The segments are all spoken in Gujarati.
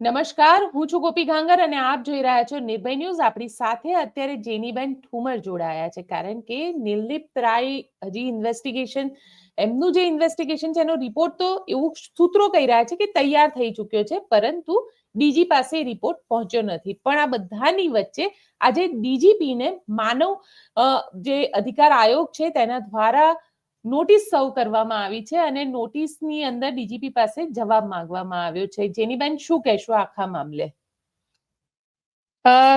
નમસ્કાર, હું છું ગોપી ગાંગર અને આપ જોઈ રહ્યા છો નિર્ભય ન્યૂઝ. આપણી સાથે અત્યારે જેનીબેન ઠુમર જોડાયા છે. કારણ કે નિર્લિપ્ત રાય હજી ઇન્વેસ્ટિગેશન એમનું જે ઇન્વેસ્ટિગેશન છે, એનો રિપોર્ટ તો એવું સૂત્રો કહી રહ્યા છે કે તૈયાર થઈ ચૂક્યો છે, પરંતુ ડીજી પાસે રિપોર્ટ પહોંચ્યો નથી. પણ આ બધાની વચ્ચે આજે ડીજીપીને માનવ જે અધિકાર આયોગ છે, તેના દ્વારા નોટિસ સર્વ કરવામાં આવી છે અને નોટિસની અંદર ડીજીપી પાસે જવાબ માંગવામાં આવ્યો છે. જેની બેન શું કહેશો આખા મામલે?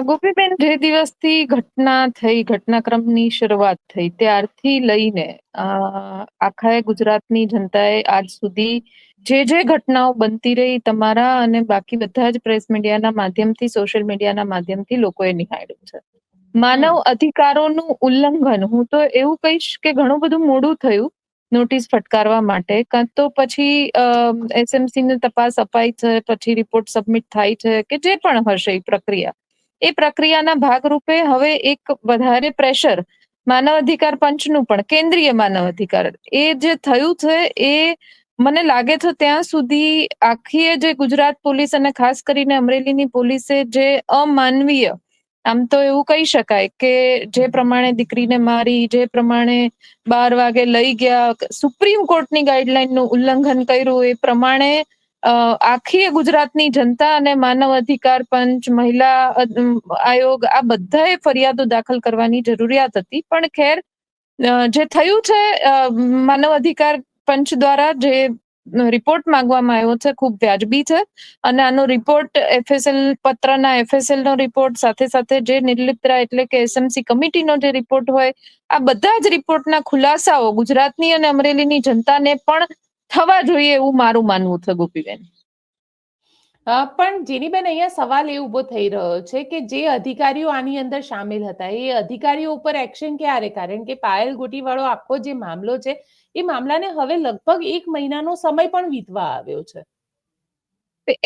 ગોપીબેન, જે દિવસથી ઘટના થઈ, ઘટનાક્રમની શરૂઆત થઈ, ત્યારથી લઈને આખા ગુજરાતની જનતાએ આજ સુધી જે જે ઘટનાઓ બનતી રહી, તમારા અને બાકી બધા જ પ્રેસ મીડિયાના માધ્યમથી, સોશિયલ મીડિયાના માધ્યમથી લોકોએ નિહાળ્યું છે. માનવ અધિકારોનું ઉલ્લંઘન. હું તો એવું કહીશ કે ઘણું બધું મોડું થયું નોટિસ ફટકારવા માટે. કાં તો પછી એસએમસી ને તપાસ અપાઈ છે પછી રિપોર્ટ સબમિટ થાય છે કે જે પણ હશે એ પ્રક્રિયા. એ પ્રક્રિયાના ભાગરૂપે હવે એક વધારે પ્રેશર માનવ અધિકાર પંચનું પણ કેન્દ્રીય માનવ અધિકાર. એ જે થયું છે એ મને લાગે છે ત્યાં સુધી આખી જે ગુજરાત પોલીસ અને ખાસ કરીને અમરેલીની પોલીસે જે અમાનવીય આમ તો એવું કહી શકાય કે જે પ્રમાણે દીકરીને મારી, જે પ્રમાણે બાર વાગે લઈ ગયા, સુપ્રીમ કોર્ટની ગાઈડલાઈનનું ઉલ્લંઘન કર્યું, એ પ્રમાણે આખી ગુજરાતની જનતા અને માનવ અધિકાર પંચ, મહિલા આયોગ, આ બધાએ ફરિયાદો દાખલ કરવાની જરૂરિયાત હતી. પણ ખેર જે થયું છે માનવ અધિકાર પંચ દ્વારા જે રિપોર્ટ માંગવામાં આવ્યો છે, ખૂબ વ્યાજબી છે. અને આનો રિપોર્ટ એફએસએલ પત્રના એફએસએલ નો રિપોર્ટ સાથે સાથે જે નિર્લિપ્તરા એટલે કે એસએમસી કમિટીનો જે રિપોર્ટ હોય, આ બધા જ રિપોર્ટના ખુલાસાઓ ગુજરાતની અને અમરેલીની જનતાને પણ થવા જોઈએ એવું મારું માનવું છે ગોપીબેન. પણ જેનીબેન અહીંયા સવાલ એ ઊભો થઈ રહ્યો છે કે જે અધિકારીઓ આની અંદર સામેલ હતા, એ અધિકારીઓ ઉપર એક્શન ક્યારે? કારણ કે પાયલ ગોટીવાળો આખો જે મામલો છે, એ મામલાને હવે લગભગ એક મહિનાનો સમય પણ વીતવા આવ્યો છે.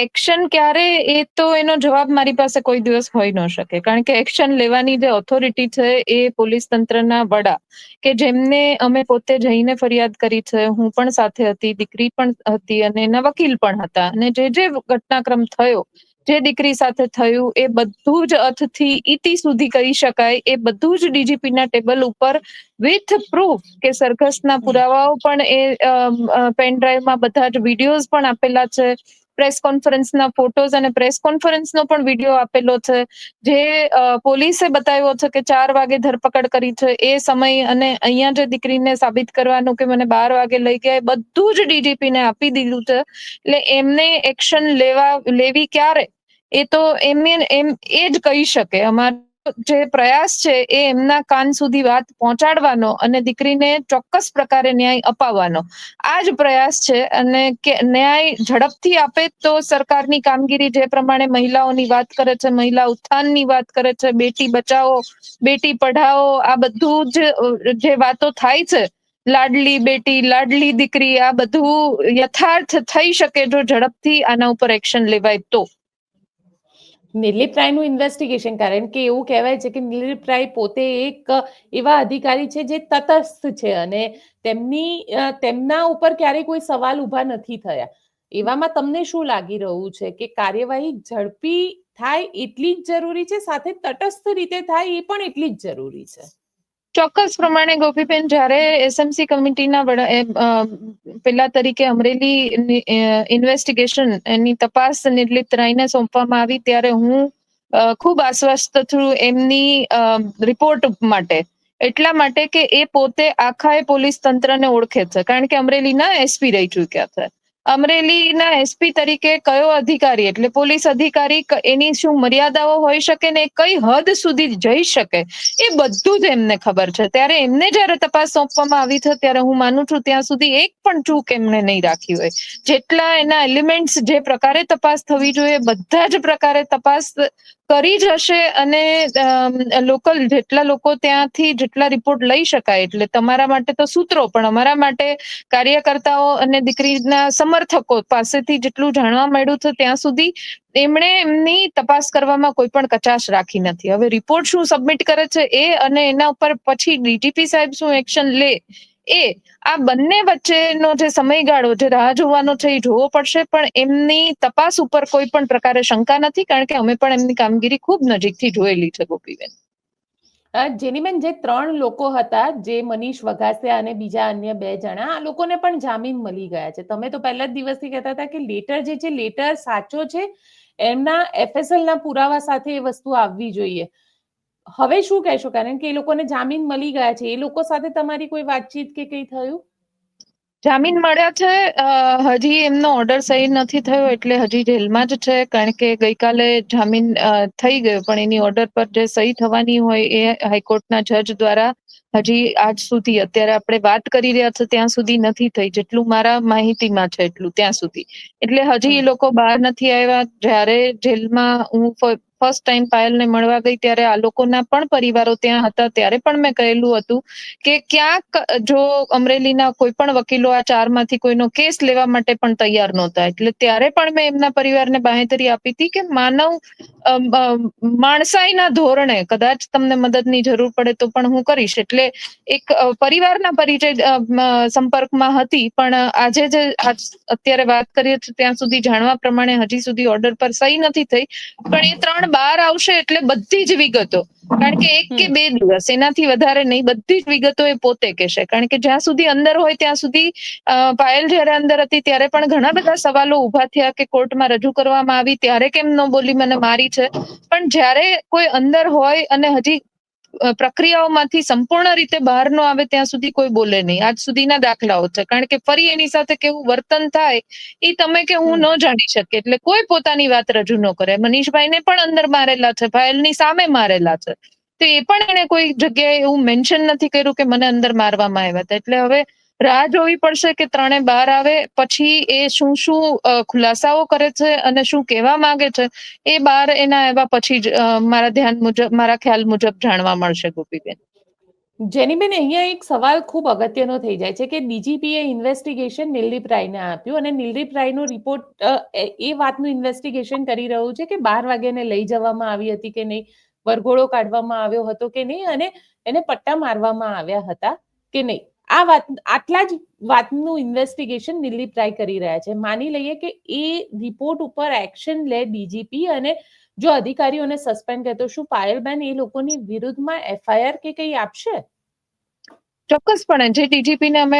એક્શન ક્યારે એ તો એનો જવાબ મારી પાસે કોઈ દિવસ હોઈ ન શકે. કારણ કે એક્શન લેવાની જે ઓથોરિટી છે એ પોલીસ તંત્રના વડા કે જેમને અમે પોતે જઈને ફરિયાદ કરી છે, હું પણ સાથે હતી, દીકરી પણ હતી અને એના વકીલ પણ હતા. અને જે જે ઘટનાક્રમ થયો, જે દીકરી સાથે થયું, એ બધું જ અથથી ઈતિ સુધી કહી શકાય. એ બધું જ ડીજીપીના ટેબલ ઉપર વિથ પ્રૂફ કે સરઘસના પુરાવાઓ પણ એ પેન ડ્રાઈવમાં બધા જ વિડીયોઝ પણ આપેલા છે. પ્રેસ કોન્ફરન્સના ફોટોઝ અને પ્રેસ કોન્ફરન્સનો પણ વીડિયો આપેલો છે. જે પોલીસે બતાવ્યો છે કે ચાર વાગે ધરપકડ કરી છે. એ સમય અને અહીંયા જે દીકરીને સાબિત કરવાનું કે મને બાર વાગે લઈ ગયા બધું જ ડીજીપીને આપી દીધું છે. એટલે એમને એક્શન લેવા, લેવી ક્યારે? એ તો એમને, એમ, એ જ કહી શકે. અમારો જે પ્રયાસ છે એ એમના કાન સુધી વાત પહોંચાડવાનો અને દીકરીને ચોક્કસ પ્રકારે ન્યાય અપાવવાનો. આ જ પ્રયાસ છે અને કે ન્યાય ઝડપથી આપે તો સરકારની કામગીરી જે પ્રમાણે મહિલાઓની વાત કરે છે, મહિલા ઉત્થાનની વાત કરે છે, બેટી બચાવો, બેટી પઢાઓ, આ બધું જ જે વાતો થાય છે, લાડલી બેટી, લાડલી દીકરી, આ બધું યથાર્થ થઈ શકે જો ઝડપથી આના ઉપર એક્શન લેવાય તો. નિર્લિપ રાયનું ઇન્વેસ્ટિગેશન કારણ કે એવું કહેવાય છે કે નિલીપ રાય પોતે એક એવા અધિકારી છે જે તટસ્થ છે અને તેમની તેમના ઉપર ક્યારેય કોઈ સવાલ ઊભા નથી થયા. એવામાં તમને શું લાગી રહ્યું છે કે કાર્યવાહી ઝડપી થાય એટલી જ જરૂરી છે, સાથે તટસ્થ રીતે થાય એ પણ એટલી જ જરૂરી છે? ચોક્કસ પ્રમાણે ગોપીબેન, જ્યારે એસએમસી કમિટીના વડા પેલા તરીકે અમરેલી ઇન્વેસ્ટિગેશન એની તપાસ નિર્લિપ્ત રાયને સોંપવામાં આવી, ત્યારે હું ખૂબ આશ્વસ્ત છું એમની રિપોર્ટ માટે. એટલા માટે કે એ પોતે આખા એ પોલીસ તંત્રને ઓળખે છે. કારણ કે અમરેલીના એસપી રહી ચુક્યા છે. અમરેલીના એસપી તરીકે કયો અધિકારી, એટલે પોલીસ અધિકારી એની શું મર્યાદાઓ હોઈ શકે ને કઈ હદ સુધી જઈ શકે, એ બધું જ એમને ખબર છે. ત્યારે એમને જયારે તપાસ સોંપવામાં આવી છે, ત્યારે હું માનું છું ત્યાં સુધી એક પણ ચૂક એમને નહીં રાખી હોય. જેટલા એના એલિમેન્ટ્સ જે પ્રકારે તપાસ થવી જોઈએ, બધા જ પ્રકારે તપાસ કરી જ હશે અને લોકલ જેટલા લોકો ત્યાંથી જેટલા રિપોર્ટ લઈ શકાય, એટલે તમારા માટે તો સૂત્રો, પણ અમારા માટે કાર્યકર્તાઓ અને દીકરીના સમર્થકો પાસેથી જેટલું જાણવા મળ્યું છે ત્યાં સુધી એમણે એમની તપાસ કરવામાં કોઈ પણ કચાશ રાખી નથી. હવે રિપોર્ટ શું સબમિટ કરે છે એ અને એના ઉપર પછી ડીજીપી સાહેબ શું એક્શન લે એ આ બંને વચ્ચેનો જે સમયગાળો, જે રાહ જોવાનો છે, એ જોવો પડશે, પણ એમની તપાસ ઉપર કોઈ પણ પ્રકારે શંકા નથી, કારણ કે અમે પણ એમની કામગીરી ખૂબ નજીકથી જોયેલી છે, ગોપીબેન. જેનીબેન, જે ત્રણ લોકો હતા, જે મનીષ વઘાસિયા અને બીજા અન્ય બે જણા, આ લોકોને પણ જામીન મળી ગયા છે. તમે તો પહેલા જ દિવસથી કહેતા હતા કે લેટર જે છે, લેટર સાચો છે, એમના એફએસએલ ના પુરાવા સાથે એ વસ્તુ આવવી જોઈએ. હવે શું કહેશો? કારણ કે એ લોકોને જામીન મળી ગયા છે. એ લોકો સાથે તમારી કોઈ વાતચીત કે કંઈ થયું? જામીન મળ્યા છે. હજી એમનો ઓર્ડર સહી નથી થયો એટલે હજી જેલમાં જ છે. કારણ કે ગઈકાલે જામીન થઈ ગયો. પણ એની ઓર્ડર પર જે સહી થવાની હોય એ હાઈકોર્ટના જજ દ્વારા હજી આજ સુધી અત્યારે આપણે વાત કરી રહ્યા છે ત્યાં સુધી નથી થઈ. જેટલું મારા માહિતીમાં છે એટલું ત્યાં સુધી. એટલે હજી એ લોકો બહાર નથી આવ્યા. જ્યારે જેલમાં હું ફર્સ્ટ ટાઈમ પાયલને મળવા ગઈ ત્યારે આ લોકોના પણ પરિવારો ત્યાં હતા. ત્યારે પણ મેં કહેલું હતું કે ક્યાંક જો અમરેલીના કોઈ પણ વકીલો આ ચારમાંથી કોઈનો કેસ લેવા માટે પણ તૈયાર નહોતા. એટલે ત્યારે પણ મેં એમના પરિવારને બાંહેધરી આપી હતી કે માનવ માણસાઈના ધોરણે કદાચ તમને મદદની જરૂર પડે તો પણ હું કરીશ. એટલે એક પરિવારના પરિચય સંપર્કમાં હતી. પણ આજે જે અત્યારે વાત કરીએ છીએ ત્યાં સુધી જાણવા પ્રમાણે હજી સુધી ઓર્ડર પર સહી નથી થઈ. પણ એ ત્રણ બાર આવશે એટલે બધી જ વિગતો. કારણ કે એક કે બે દિવસ એનાથી વધારે નહીં બધી જ વિગતો એ પોતે કહેશે. કારણ કે જ્યાં સુધી અંદર હોય ત્યાં સુધી પાયલ જ્યારે અંદર હતી ત્યારે પણ ઘણા બધા સવાલો ઊભા થયા કે કોર્ટમાં રજૂ કરવામાં આવી ત્યારે કેમ ન બોલી મને મારી છે. પણ જ્યારે કોઈ અંદર હોય અને હજી પ્રક્રિયાઓમાંથી સંપૂર્ણ રીતે બહાર ન આવે ત્યાં સુધી કોઈ બોલે નહીં. આજ સુધીના દાખલાઓ છે. કારણ કે ફરી એની સાથે કેવું વર્તન થાય એ તમે કે હું ન જાણી શકે એટલે કોઈ પોતાની વાત રજૂ ન કરે. મનીષભાઈને પણ અંદર મારેલા છે ફાઇલની સામે મારેલા છે. તો એ પણ એને કોઈ જગ્યાએ એવું મેન્શન નથી કર્યું કે મને અંદર મારવામાં આવ્યા હતા. એટલે હવે રાહ જોવી પડશે કે ત્રણે બહાર આવે, પછી એ શું શું ખુલાસાઓ કરે છે અને શું કહેવા માંગે છે, એ બહાર એના એવા પછી જ મારા ધ્યાન મુજબ, મારા ખ્યાલ મુજબ જાણવા મળશે ગોપીબેન. જેનીબેન અહીંયા એક સવાલ ખૂબ અગત્યનો થઈ જાય છે કે ડીજીપીએ ઇન્વેસ્ટિગેશન નિલદીપ રાયને આપ્યું અને નિલદીપ રાયનો રિપોર્ટ એ વાતનું ઇન્વેસ્ટિગેશન કરી રહ્યું છે કે બાર વાગ્યાને લઈ જવામાં આવી હતી કે નહીં, વરઘોડો કાઢવામાં આવ્યો હતો કે નહીં અને એને પટ્ટા મારવામાં આવ્યા હતા કે નહીં. આ વાત, આટલા જ વાતનું ઇન્વેસ્ટિગેશન દિલ્હી રાય કરી રહ્યા છે. માની લઈએ કે એ રિપોર્ટ ઉપર એક્શન લે ડીજીપી અને જો અધિકારીઓને સસ્પેન્ડ કરે તો શું પાયલબેન એ લોકોની વિરુદ્ધમાં એફઆઈઆર કે કંઈ આપશે? ચોક્કસપણે. જે ડીજીપીને અમે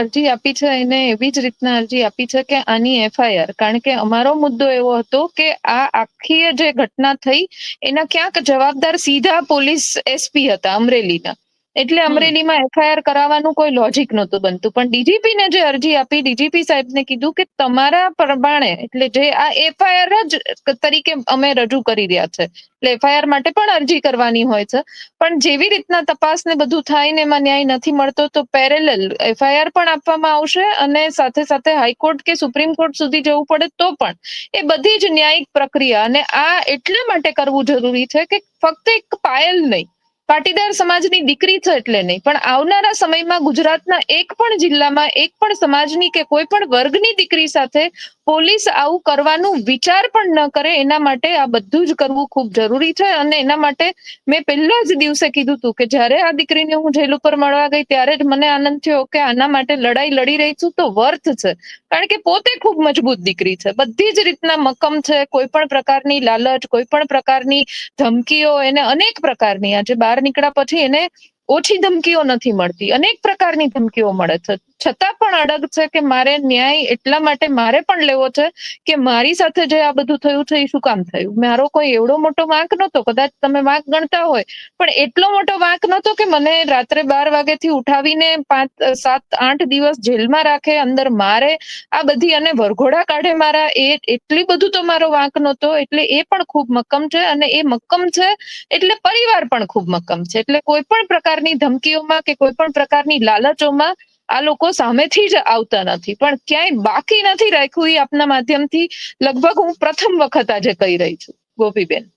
અરજી આપી છે, એને એવી જ રીતના અરજી આપી છે કે આની એફઆઈઆર કારણ કે અમારો મુદ્દો એવો હતો કે આ આખી જે ઘટના થઈ, એના ક્યાંક જવાબદાર સીધા પોલીસ એસપી હતા, અમરેલીના. એટલે અમરેલીમાં એફઆઈઆર કરાવવાનું કોઈ લોજિક નહોતું બનતું. પણ ડીજીપી ને જે અરજી આપી ડીજીપી સાહેબને કીધું કે તમારા પ્રમાણે એટલે જે આ એફઆઈઆર જ તરીકે અમે રજૂ કરી રહ્યા છે. એટલે એફઆઈઆર માટે પણ અરજી કરવાની હોય છે. પણ જેવી રીતના તપાસ ને બધું થાય ને એમાં ન્યાય નથી મળતો તો પેરેલલ એફઆઈઆર પણ આપવામાં આવશે અને સાથે સાથે હાઈકોર્ટ કે સુપ્રીમ કોર્ટ સુધી જવું પડે તો પણ. એ બધી જ ન્યાયિક પ્રક્રિયા અને આ એટલા માટે કરવું જરૂરી છે કે ફક્ત એક પાયલ નહીં પાટીદાર સમાજની દીકરી છે એટલે નહીં, પણ આવનારા સમયમાં ગુજરાતના એક પણ જિલ્લામાં એક પણ સમાજની કે કોઈ પણ વર્ગની દીકરી સાથે પોલીસ આવું કરવાનું વિચાર પણ ન કરે, એના માટે આ બધું જ કરવું ખૂબ જરૂરી છે. અને એના માટે મેં પહેલા જ દિવસે કીધું હતું કે જ્યારે આ દીકરીને હું જેલ ઉપર મળવા ગઈ, ત્યારે જ મને આનંદ થયો કે આના માટે લડાઈ લડી રહી છું તો વર્થ છે. કારણ કે પોતે ખૂબ મજબૂત દીકરી છે. બધી જ રીતના મક્કમ છે. કોઈ પણ પ્રકારની લાલચ, કોઈ પણ પ્રકારની ધમકીઓ, એને અનેક પ્રકારની, આજે બહાર નીકળ્યા પછી એને ઓછી ધમકીઓ નથી મળતી. અનેક પ્રકારની ધમકીઓ મળે છે. છતાં પણ અડગ છે કે મારે ન્યાય એટલા માટે મારે પણ લેવો છે કે મારી સાથે જે આ બધું થયું છે, એ શું કામ થયું? મારો કોઈ એવડો મોટો વાંક નહોતો, કદાચ તમે વાંક ગણતા હોય, પણ એટલો મોટો વાંક નહોતો કે મને રાત્રે બાર વાગ્યાથી ઉઠાવીને પાંચ, સાત, આઠ દિવસ જેલમાં રાખે, અંદર મારે, આ બધી અને વરઘોડા કાઢે મારા, એ એટલી બધું તો મારો વાંક નહોતો, એટલે એ પણ ખૂબ મક્કમ છે અને એ મક્કમ છે એટલે પરિવાર પણ ખૂબ મક્કમ છે. એટલે કોઈ પણ પ્રકારની ધમકીઓમાં કે કોઈ પણ પ્રકારની લાલચોમાં આ લોકો સામેથી જ આવતા નથી. પણ ક્યાંય બાકી નથી રાખ્યું એ આપના માધ્યમથી લગભગ હું પ્રથમ વખત આજે કહી રહી છું, ગોપીબેન.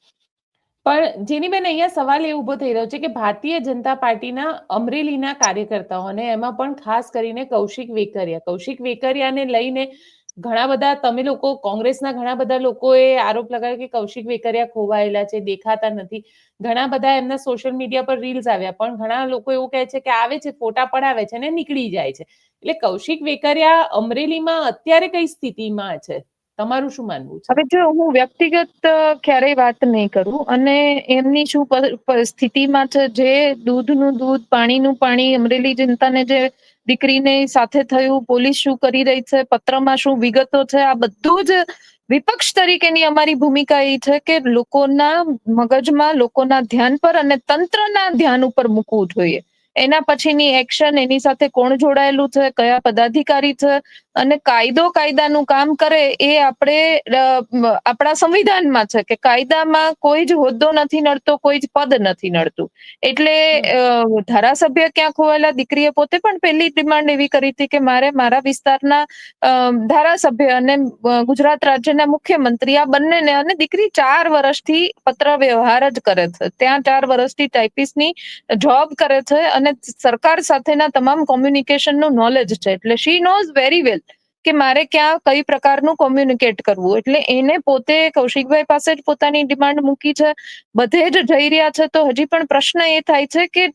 પણ જેનીબેન, અહીંયા સવાલ એ ઊભો થઈ રહ્યો છે કે ભારતીય જનતા પાર્ટીના અમરેલીના કાર્યકર્તાઓ અને એમાં પણ ખાસ કરીને કૌશિક વેકરિયા, કૌશિક વેકરિયાને લઈને ઘણા બધા તમે લોકો, કોંગ્રેસના ઘણા બધા લોકોએ આરોપ લગાવ્યો કે કૌશિક વેકરિયા ખોવાયેલા છે, દેખાતા નથી. ઘણા બધા એમના સોશિયલ મીડિયા પર રીલ્સ આવ્યા, પણ ઘણા લોકો એવું કહે છે કે આવે છે, ફોટા પડાવે છે ને નીકળી જાય છે. એટલે કૌશિક વેકરિયા અમરેલીમાં અત્યારે કઈ સ્થિતિમાં છે? તમારું શું માનવું છે? હવે જો હું વ્યક્તિગત ક્યારેય વાત નહીં કરું અને એમની શું પરિસ્થિતિમાં છે, જે દૂધનું દૂધ, પાણીનું પાણી, અમરેલી જનતાને જે દીકરીને સાથે થયું, પોલીસ શું કરી રહી છે, પત્રમાં શું વિગતો છે, આ બધું જ વિપક્ષ તરીકેની અમારી ભૂમિકા એ છે કે લોકોના મગજમાં લોકોના ધ્યાન પર અને તંત્રના ધ્યાન ઉપર મૂકવું જોઈએ. એના પછીની એક્શન એની સાથે કોણ જોડાયેલું છે, કયા પદાધિકારી છે અને કાયદો કાયદાનું કામ કરે એ આપણે આપણા સંવિધાનમાં છે કે કાયદામાં કોઈ જ હોદ્દો નથી નડતો, કોઈ જ પદ નથી નડતું. એટલે ધારાસભ્ય ક્યાં ખોવાયેલા, દીકરીએ પોતે પણ પહેલી ડિમાન્ડ એવી કરી હતી કે મારે મારા વિસ્તારના ધારાસભ્ય અને ગુજરાત રાજ્યના મુખ્યમંત્રી આ બંનેને અને દીકરી ચાર વર્ષથી પત્ર વ્યવહાર જ કરે છે. ત્યાં ચાર વર્ષથી ટાઈપિસ્ટની જોબ કરે છે અને સરકાર સાથેના તમામ કોમ્યુનિકેશનનું નોલેજ છે. એટલે શી નોઝ વેરી વેલ. કે મારે ક્યાં કઈ પ્રકારનું કોમ્યુનિકેટ કરવું? એટલે એને પોતે કૌશિકભાઈ પાસે જ પોતાની ડિમાન્ડ મૂકી છે. બધે જ જઈ રહ્યા છે તો હજી પણ પ્રશ્ન એ થાય છે કે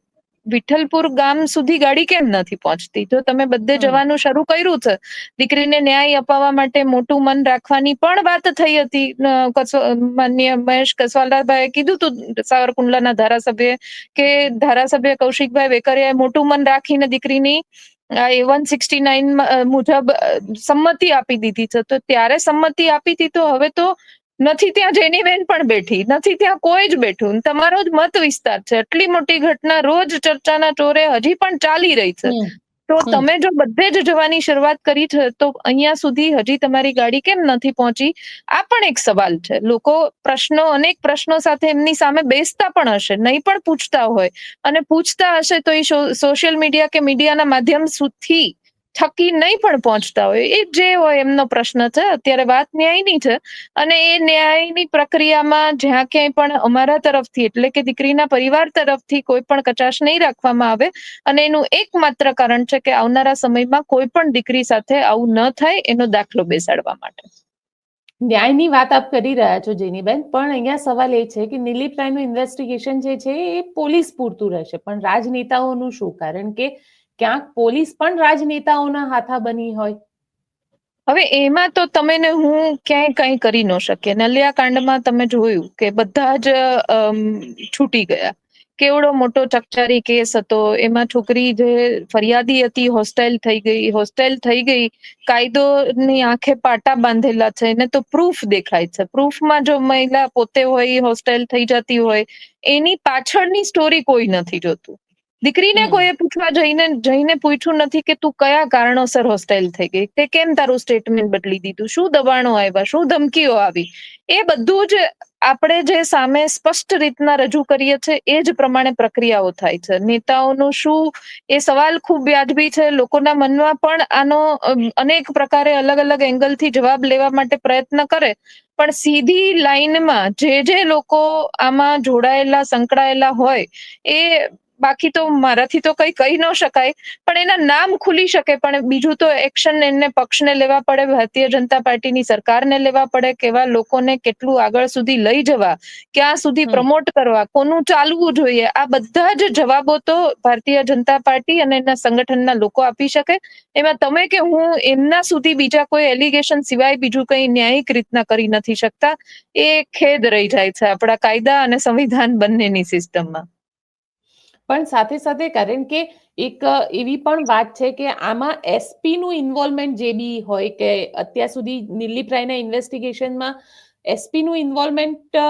વિઠ્ઠલપુર ગામ સુધી ગાડી કેમ નથી પહોંચતી? જો તમે બધે જવાનું શરૂ કર્યું છે દીકરીને ન્યાય અપાવવા માટે મોટું મન રાખવાની પણ વાત થઈ હતી માન્ય માનનીય મહેશ કસવાલાભાઈએ કીધું હતું સાવરકુંડલાના ધારાસભ્ય કે ધારાસભ્ય કૌશિકભાઈ વેકરિયાએ મોટું મન રાખીને દીકરીની વન સિક્સટી નાઇન મુજબ સંમતિ આપી દીધી છે. તો ત્યારે સંમતિ આપી હતી તો હવે તો નથી ત્યાં જેનીબેન પણ બેઠી, નથી ત્યાં કોઈ જ બેઠું. તમારો જ મત વિસ્તાર છે. આટલી મોટી ઘટના રોજ ચર્ચાના ચોરે હજી પણ ચાલી રહી છે. તો તમે જો બધે જ જવાની શરૂઆત કરી છે તો અહીંયા સુધી હજી તમારી ગાડી કેમ નથી પહોંચી? આ પણ એક સવાલ છે. લોકો પ્રશ્નો અનેક પ્રશ્નો સાથે એમની સામે બેસતા પણ હશે નહીં પણ પૂછતા હોય. અને પૂછતા હશે તો એ સોશિયલ મીડિયા કે મીડિયાના માધ્યમ સુધી થકી નહીં પણ પહોંચતા હોય. એ જે હોય એમનો પ્રશ્ન છે. અત્યારે વાત ન્યાયની છે અને એ ન્યાયની પ્રક્રિયામાં જ્યાં ક્યાંય પણ અમારા તરફથી એટલે કે દીકરીના પરિવાર તરફથી કોઈ પણ કચાશ નહીં રાખવામાં આવે અને એનું એકમાત્ર કારણ છે કે આવનારા સમયમાં કોઈ પણ દીકરી સાથે આવું ન થાય એનો દાખલો બેસાડવા માટે. ન્યાયની વાત આપ કરી રહ્યા છો જેનીબેન પણ અહીંયા સવાલ એ છે કે નિલીપ રાયનું ઇન્વેસ્ટિગેશન જે છે એ પોલીસ પૂરતું રહેશે. પણ રાજનેતાઓનું શું? કારણ કે ક્યાંક પોલીસ પણ રાજનેતાઓના હાથા બની હોય. હવે એમાં તો તમે ને હું ક્યાંય કંઈ કરી ન શકીએ. નલિયા કાંડમાં તમે જોયું કે બધા જ છૂટી ગયા. કેવડો મોટો ચકચારી કેસ હતો. એમાં છોકરી જે ફરિયાદી હતી, હોસ્ટેલ થઈ ગઈ. હોસ્ટેલ થઈ ગઈ, કાયદોની આંખે પાટા બાંધેલા છે. એને તો પ્રૂફ દેખાય છે. પ્રૂફમાં જો મહિલા પોતે હોય, હોસ્ટેલ થઈ જતી હોય, એની પાછળની સ્ટોરી કોઈ નથી જોતું. દીકરીને. કોઈએ પૂછવા જઈને જઈને પૂછ્યું નથી કે તું કયા કારણોસર હોસ્ટેલ થઈ ગઈ? તે કેમ તારું સ્ટેટમેન્ટ બદલી દીધું? શું દબાણો આવ્યા? શું ધમકીઓ આવી? એ બધું જ આપણે જે સામે સ્પષ્ટ રીતના રજૂ કરીએ છીએ એ જ પ્રમાણે પ્રક્રિયાઓ થાય છે. નેતાઓનું શું એ સવાલ ખૂબ વ્યાજબી છે. લોકોના મનમાં પણ આનો અનેક પ્રકારે અલગ અલગ એંગલથી જવાબ લેવા માટે પ્રયત્ન કરે. પણ સીધી લાઈનમાં જે જે લોકો આમાં જોડાયેલા સંકળાયેલા હોય એ બાકી તો મારાથી તો કઈ કહી ન શકાય પણ એના નામ ખુલી શકે. પણ બીજું તો એક્શન એને પક્ષને લેવા પડે ભારતીય જનતા પાર્ટીની સરકારને લેવા પડે કેવા લોકોને કેટલું આગળ સુધી લઈ જવા ક્યાં સુધી પ્રમોટ કરવા કોનું ચાલવું જોઈએ આ બધા જ જવાબો તો ભારતીય જનતા પાર્ટી અને એના સંગઠનના લોકો આપી શકે. એમાં તમે કે હું એમના સુધી બીજા કોઈ એલિગેશન સિવાય બીજું કંઈ ન્યાયિક રીતના કરી નથી શકતા એ ખેદ રહી જાય છે આપણા કાયદા અને સંવિધાન બંનેની સિસ્ટમમાં પણ સાથે સાથે કારણ કે એક એવી પણ વાત છે કે આમાં એસપી નું ઇન્વોલ્વમેન્ટ જે બી હોય કે અત્યાર સુધી રાયના ઇન્વેસ્ટિગેશનમાં એસપી નું ઇન્વોલ્વમેન્ટ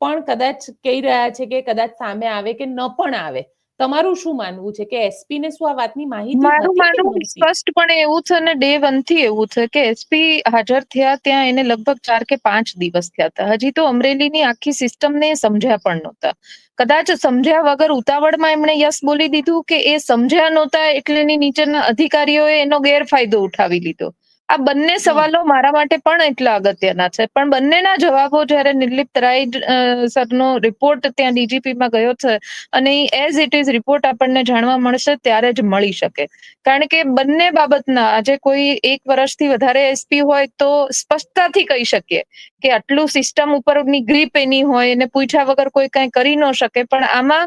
પણ કદાચ કહી રહ્યા છે કે કદાચ સામે આવે કે ન પણ આવે. તમારું શું માનવું છે કે એસપી ને શું આ વાતની માહિતી મારું માનવું? સ્પષ્ટપણે એવું છે અને ડે વનથી એવું છે કે એસપી હાજર થયા ત્યાં એને લગભગ ચાર કે પાંચ દિવસ થયા હતા. હજી તો અમરેલીની આખી સિસ્ટમને ને સમજ્યા પણ નહોતા. કદાચ સમજ્યા વગર ઉતાવળમાં એમણે યસ બોલી દીધું કે એ સમજ્યા નહોતા એટલે નીચેના અધિકારીઓએ એનો ગેરફાયદો ઉઠાવી લીધો. આ બંને સવાલો મારા માટે પણ એટલા અગત્યના છે. પણ બંનેના જવાબો જ્યારે નિર્લિપ્ત રાય સરનો રિપોર્ટ ત્યાં ડીજીપીમાં ગયો છે અને એઝ ઇટ ઇઝ રિપોર્ટ આપણને જાણવા મળશે ત્યારે જ મળી શકે. કારણ કે બંને બાબતના આજે કોઈ એક વર્ષથી વધારે એસપી હોય તો સ્પષ્ટતાથી કહી શકીએ કે આટલું સિસ્ટમ ઉપરની ગ્રીપ એની હોય એને પૂછ્યા વગર કોઈ કઈ કરી ન શકે. પણ આમાં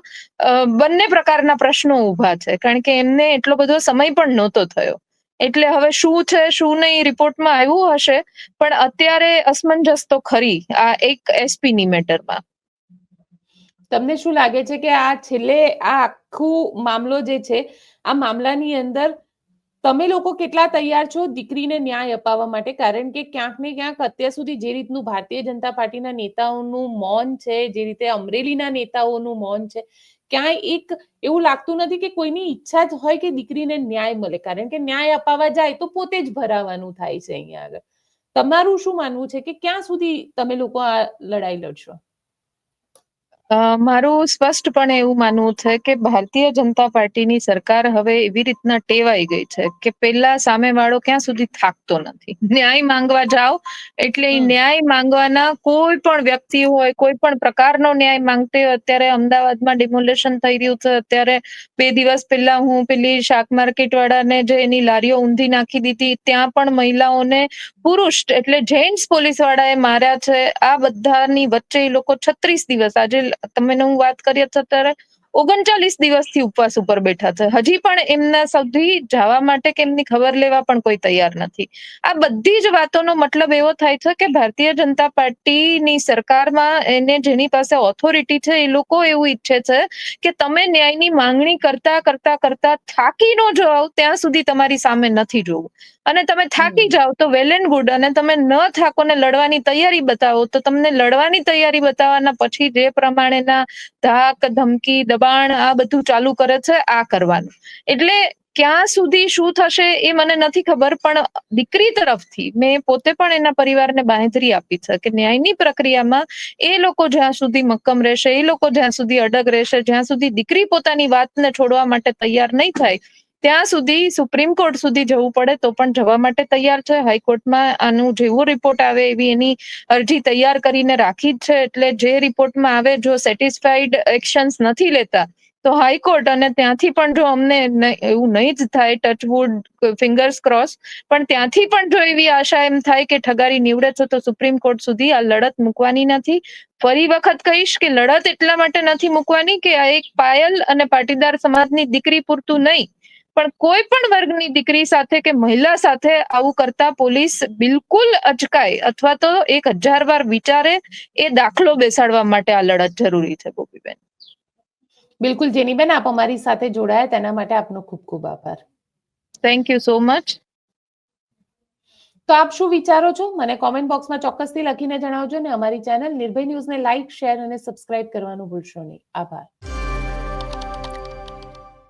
બંને પ્રકારના પ્રશ્નો ઊભા છે. કારણ કે એમને એટલો બધો સમય પણ નહોતો થયો. એટલે હવે શું છે, શું નહીં રિપોર્ટમાં આવ્યું હશે, પણ અત્યારે અસમંજસ તો ખરી, આ એક એસપી ની મેટરમાં તમને શું લાગે છે કે આ છેલ્લે આ આખું મામલો જે છે, આ મામલાની અંદર તમે લોકો કેટલા તૈયાર છો દીકરીને ન્યાય અપાવવા માટે? કારણ કે ક્યાંક ને ક્યાંક અત્યાર સુધી જે રીતનું ભારતીય જનતા પાર્ટીના નેતાઓનું મૌન છે, જે રીતે અમરેલીના નેતાઓનું મૌન છે ક્યાંય એક એવું લાગતું નથી કે કોઈની ઈચ્છા જ હોય કે દીકરીને ન્યાય મળે. કારણ કે ન્યાય અપાવવા જાય તો પોતે જ ભરાવાનું થાય છે અહીંયા આગળ. તમારું શું માનવું છે કે ક્યાં સુધી તમે લોકો આ લડાઈ લડશો? મારું સ્પષ્ટપણે એવું માનવું છે કે ભારતીય જનતા પાર્ટીની સરકાર હવે એવી રીતના ટેવાઈ ગઈ છે કે પેલા સામેવાળો ક્યાં સુધી થાકતો નથી. ન્યાય માંગવા જાઓ એટલે ન્યાય માંગવાના કોઈ પણ વ્યક્તિ હોય કોઈ પણ પ્રકારનો ન્યાય માંગતી હોય અત્યારે અમદાવાદમાં ડિમોલેશન થઈ રહ્યું છે અત્યારે બે દિવસ પહેલા હું પેલી શાક માર્કેટ વાળાને જે એની લારીઓ ઊંધી નાખી દીધી ત્યાં પણ મહિલાઓને પુરુષ એટલે જેન્ટ્સ પોલીસ વાળાએ માર્યા છે. આ બધાની વચ્ચે એ લોકો છત્રીસ દિવસ આજે તમે હું વાત કરીએ તો અત્યારે ઓગણચાલીસ દિવસથી ઉપવાસ ઉપર બેઠા છે. હજી પણ એમના સુધી જવા માટે કે એમની ખબર લેવા પણ કોઈ તૈયાર નથી. આ બધી જ વાતોનો મતલબ એવો થાય છે કે ભારતીય જનતા પાર્ટીની સરકારમાં એને જેની પાસે ઓથોરિટી છે એ લોકો એવું ઈચ્છે છે કે તમે ન્યાયની માંગણી કરતા કરતા કરતા થાકી ન જાઓ ત્યાં સુધી તમારી સામે નથી જોવું. અને તમે થાકી જાઓ તો વેલ એન્ડ ગુડ. અને તમે ન થાકો ને લડવાની તૈયારી બતાવો તો તમને લડવાની તૈયારી બતાવવાના પછી જે પ્રમાણેના ધાક ધમકી દબાણ આ બધું ચાલુ કરે છે આ કરવાનું. એટલે ક્યાં સુધી શું થશે એ મને નથી ખબર પણ દીકરી તરફથી મેં પોતે પણ એના પરિવારને બાંહેધરી આપી છે કે ન્યાયની પ્રક્રિયામાં એ લોકો જ્યાં સુધી મક્કમ રહેશે એ લોકો જ્યાં સુધી અડગ રહેશે જ્યાં સુધી દીકરી પોતાની વાતને છોડવા માટે તૈયાર નહીં થાય ત્યાં સુધી સુપ્રીમ કોર્ટ સુધી જવું પડે તો પણ જવા માટે તૈયાર છે. હાઈકોર્ટમાં આનું જેવો રિપોર્ટ આવે એવી એની અરજી તૈયાર કરીને રાખી જ છે. એટલે જે રિપોર્ટમાં આવે, જો સેટિસ્ફાઈડ એક્શન્સ નથી લેતા, તો હાઈકોર્ટ અને ત્યાંથી પણ જો અમને એવું નહીં જ થાય ટચવુડ ફિંગર્સ ક્રોસ, પણ ત્યાંથી પણ જો એવી આશા એમ થાય કે ઠગારી નીવડે છો, તો સુપ્રીમ કોર્ટ સુધી આ લડત મૂકવાની નથી. ફરી વખત કહીશ કે લડત એટલા માટે નથી મૂકવાની કે આ એક પાયલ અને પાટીદાર સમાજની દીકરી પૂરતું નહીં પણ કોઈ પણ વર્ગની દીકરી સાથે કે મહિલા સાથે આવું કરતા પોલીસ બિલકુલ અચકાય અથવા તો એક હજાર વાર વિચારે એ દાખલો બેસાડવા માટે આ લડત જરૂરી છે ગોપીબેન. બિલકુલ જેનીબેન આપ અમારી સાથે જોડાયા તેના માટે આપનો ખૂબ ખૂબ આભાર. થેન્ક યુ સો મચ તો આપ શું વિચારો છો? મને કોમેન્ટ બોક્સમાં ચોક્કસથી લખીને જણાવજો ને અમારી ચેનલ નિર્ભય ન્યૂઝને લાઇક શેર અને સબસ્ક્રાઇબ કરવાનું ભૂલશો નહીં. આભાર.